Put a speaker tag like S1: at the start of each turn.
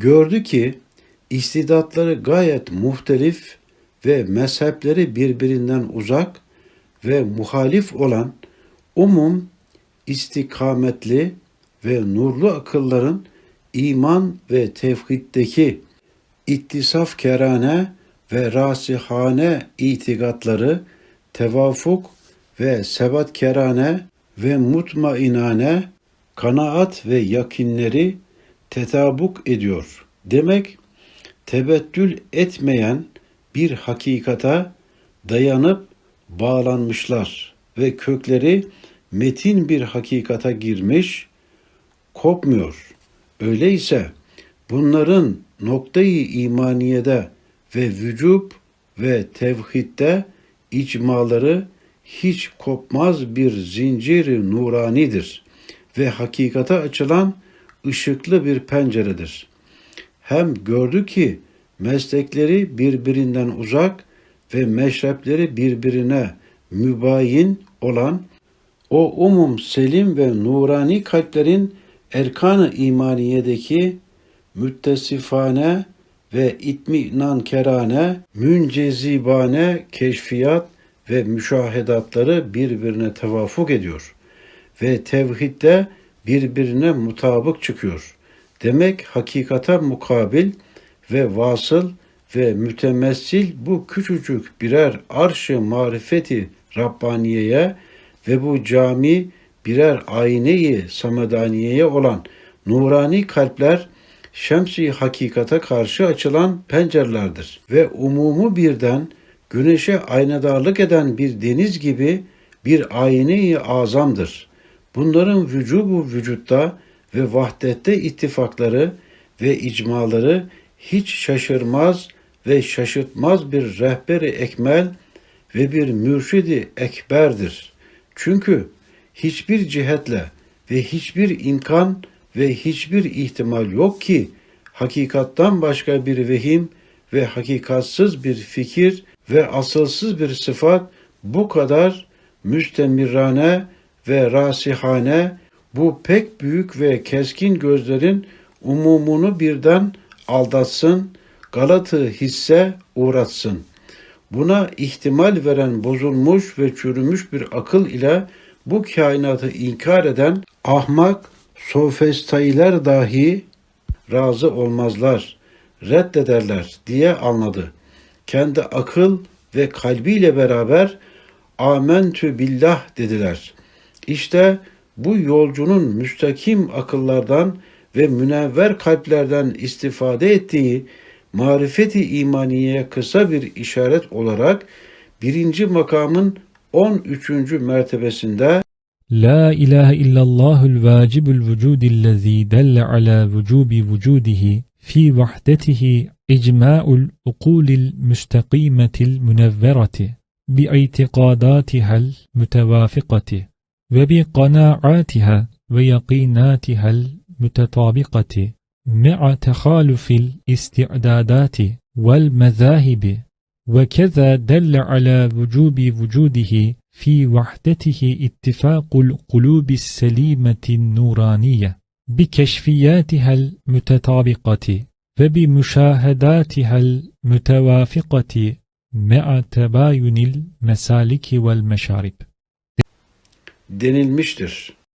S1: Gördü ki istidatları gayet muhtelif ve mezhepleri birbirinden uzak ve muhalif olan umum istikametli ve nurlu akılların iman ve tevhiddeki ittisaf kerane ve rasihane itikatları tevafuk ve sebat kerane ve mutmainane kanaat ve yakinleri tetabuk ediyor. Demek tebettül etmeyen bir hakikata dayanıp bağlanmışlar ve kökleri metin bir hakikata girmiş, kopmuyor. Öyleyse bunların noktayı imaniyede ve vücub ve tevhidde icmaları hiç kopmaz bir zinciri nuranidir ve hakikate açılan ışıklı bir penceredir. Hem gördü ki meslekleri birbirinden uzak ve meşrepleri birbirine mübayin olan o umum selim ve nurani kalplerin erkan-ı imaniyedeki müttesifane ve itminan kerane, müncezibane keşfiyat ve müşahedatları birbirine tevafuk ediyor ve tevhidde birbirine mutabık çıkıyor. Demek hakikata mukabil ve vasıl ve mütemessil bu küçücük birer arş-ı marifeti Rabbaniye'ye ve bu cami birer ayneyi samedaniyeye olan nurani kalpler şemsi hakikata karşı açılan pencerelerdir ve umumu birden güneşe aynadarlık eden bir deniz gibi bir ayneyi azamdır. Bunların vücubu vücutta ve vahdette ittifakları ve icmaları hiç şaşırmaz ve şaşırtmaz bir rehberi ekmel ve bir mürşidi ekberdir. Çünkü hiçbir cihetle ve hiçbir imkan ve hiçbir ihtimal yok ki hakikattan başka bir vehim ve hakikatsız bir fikir ve asılsız bir sıfat bu kadar müstemirrane ve rasihane bu pek büyük ve keskin gözlerin umumunu birden aldatsın, galatı hisse uğratsın. Buna ihtimal veren bozulmuş ve çürümüş bir akıl ile bu kainatı inkar eden ahmak sofistayler dahi razı olmazlar, reddederler diye anladı. Kendi akıl ve kalbiyle beraber amentü billah dediler. İşte bu yolcunun müstakim akıllardan ve münevver kalplerden istifade ettiği marifeti imaniyeye kısa bir işaret olarak birinci makamın 13. mertebesinde
S2: La ilahe illallahul vacibul vücudillezî delle ala vücubi vücudihi fi vahdetihi icma'ul ukulil müstakimetil münevverati bi itiqadatihel mütevafikati وبقناعاتها ويقيناتها المتطابقة مع تخالف الاستعدادات والمذاهب وكذا دل على وجوب وجوده في وحدته اتفاق القلوب السليمة النورانية بكشفياتها المتطابقة وبمشاهداتها المتوافقة مع تباين المسالك والمشارب.
S1: Denilmiştir.